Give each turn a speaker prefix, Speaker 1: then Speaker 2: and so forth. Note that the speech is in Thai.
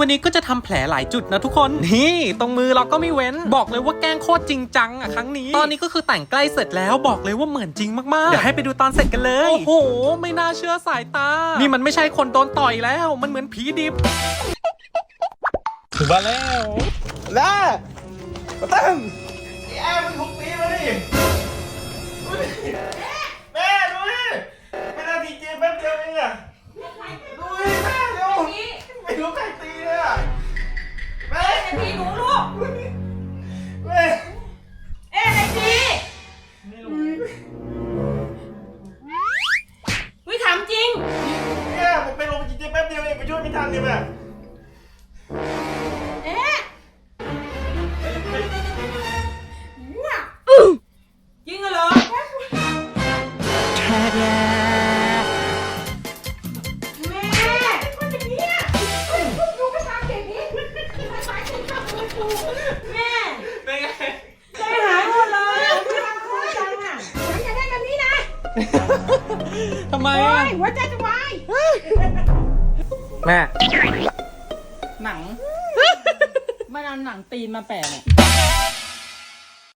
Speaker 1: วันนี้ก็จะทำแผลหลายจุดนะทุกคน นี่ ตรงมือเราก็ไม่เว้น บอกเลยว่าแกล้งโคตรจริงจังอะครั้งนี้ ตอนนี้ก็คือแต่งใกล้เสร็จแล้วบอกเลยว่าเหมือนจริงมากๆ เดี๋ยวให้ไปดูตอนเสร็จกันเลย โอ้โห ไม่น่าเชื่อสายตา นี่มันไม่ใช่คนโดนต่อยแล้ว มันเหมือนผีดิบ
Speaker 2: ถึงบ้านแล้ว
Speaker 3: แล้วมาตั้งไอ้แอร์มันถูกตีมาดิดูดิแม่ดูดิไม่นาทีเจแป๊บเดียวเองอะ ไอ
Speaker 4: พีหนูลูก
Speaker 3: แม่
Speaker 4: เอ๊ะอะไอพี
Speaker 3: ไม่รู้
Speaker 4: วิถามจริง
Speaker 3: เนี่ยผมไปลงจีเจแป๊บเดียวเองไปช่วยไม่ทันเลยแม่
Speaker 4: แม่
Speaker 3: เป็นไง
Speaker 4: ใจหายหมดเลยไม่ทำโคตรจังอะฉันอย่าได้แบบนี้นะ
Speaker 1: ทำไม
Speaker 4: โอ้
Speaker 1: อะ
Speaker 4: ยหัวใจจะวาย
Speaker 1: แม่
Speaker 5: หนัง มันเอาหนังตีนมาแปะเนี่ย